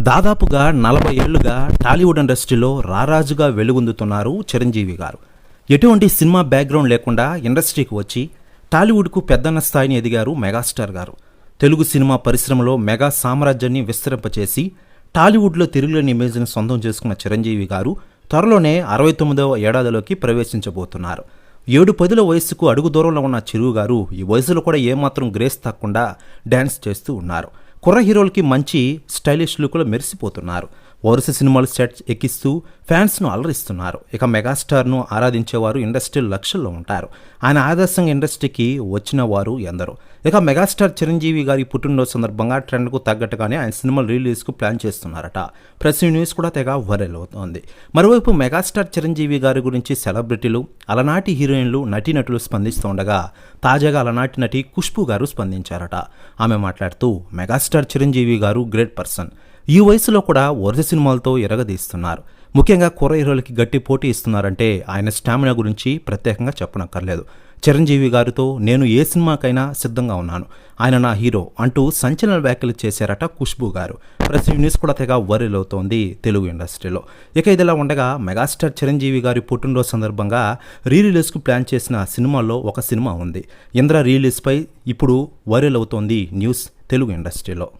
దాదాపుగా నలభై ఏళ్ళుగా టాలీవుడ్ ఇండస్ట్రీలో రారాజుగా వెలుగొందుతున్నారు చిరంజీవి గారు. ఎటువంటి సినిమా బ్యాక్గ్రౌండ్ లేకుండా ఇండస్ట్రీకి వచ్చి టాలీవుడ్కు పెద్దన్న స్థాయిని ఎదిగారు మెగాస్టార్ గారు. తెలుగు సినిమా పరిశ్రమలో మెగా సామ్రాజ్యాన్ని విస్తరింపచేసి టాలీవుడ్లో తిరుగులేని ఇమేజ్ని సొంతం చేసుకున్న చిరంజీవి గారు త్వరలోనే అరవై తొమ్మిదవ ఏడాదిలోకి ప్రవేశించబోతున్నారు. ఏడు పదుల వయస్సుకు అడుగు దూరంలో ఉన్న చిరువు గారు ఈ వయసులో కూడా ఏమాత్రం గ్రేస్ తగ్గకుండా డ్యాన్స్ చేస్తూ ఉన్నారు. కుర్ర హీరోలకి మంచి స్టైలిష్ లుక్లో మెరిసిపోతున్నారు. వరుస సినిమాలు సెట్స్ ఎక్కిస్తూ ఫ్యాన్స్ను అలరిస్తున్నారు. ఇక మెగాస్టార్ను ఆరాధించేవారు ఇండస్ట్రీ లక్షల్లో ఉంటారు. ఆయన ఆదర్శంగా ఇండస్ట్రీకి వచ్చిన వారు ఎందరో. ఇక మెగాస్టార్ చిరంజీవి గారి పుట్టినరోజు సందర్భంగా ట్రెండ్కు తగ్గట్టుగానే ఆయన సినిమాలు రిలీజ్కు ప్లాన్ చేస్తున్నారట. ప్రెస్ న్యూస్ కూడా తెగ వైరల్ అవుతోంది. మరోవైపు మెగాస్టార్ చిరంజీవి గారి గురించి సెలబ్రిటీలు అలనాటి హీరోయిన్లు నటీనటులు స్పందిస్తుండగా తాజాగా అలనాటి నటి ఖుష్బు గారు స్పందించారట. ఆమె మాట్లాడుతూ మెగాస్టార్ చిరంజీవి గారు గ్రేట్ పర్సన్. ఈ వయసులో కూడా వరుస సినిమాలతో ఎరగదీస్తున్నారు. ముఖ్యంగా కుర్ర హీరోలకి గట్టి పోటీ ఇస్తున్నారంటే ఆయన స్టామినా గురించి ప్రత్యేకంగా చెప్పనక్కర్లేదు. చిరంజీవి గారితో నేను ఏ సినిమాకైనా సిద్ధంగా ఉన్నాను. ఆయన నా హీరో అంటూ సంచలన వ్యాఖ్యలు చేశారట ఖుష్బు గారు. ప్రెస్ న్యూస్ కూడా తెగ వైరల్ అవుతోంది తెలుగు ఇండస్ట్రీలో. ఇక ఇదిలా ఉండగా మెగాస్టార్ చిరంజీవి గారి పుట్టినరోజు సందర్భంగా రీ రిలీజ్కు ప్లాన్ చేసిన సినిమాల్లో ఒక సినిమా ఉంది. ఇంద్ర రిలీజ్పై ఇప్పుడు వైరల్ అవుతోంది న్యూస్. తెలుగు ఇండస్ట్రీలో.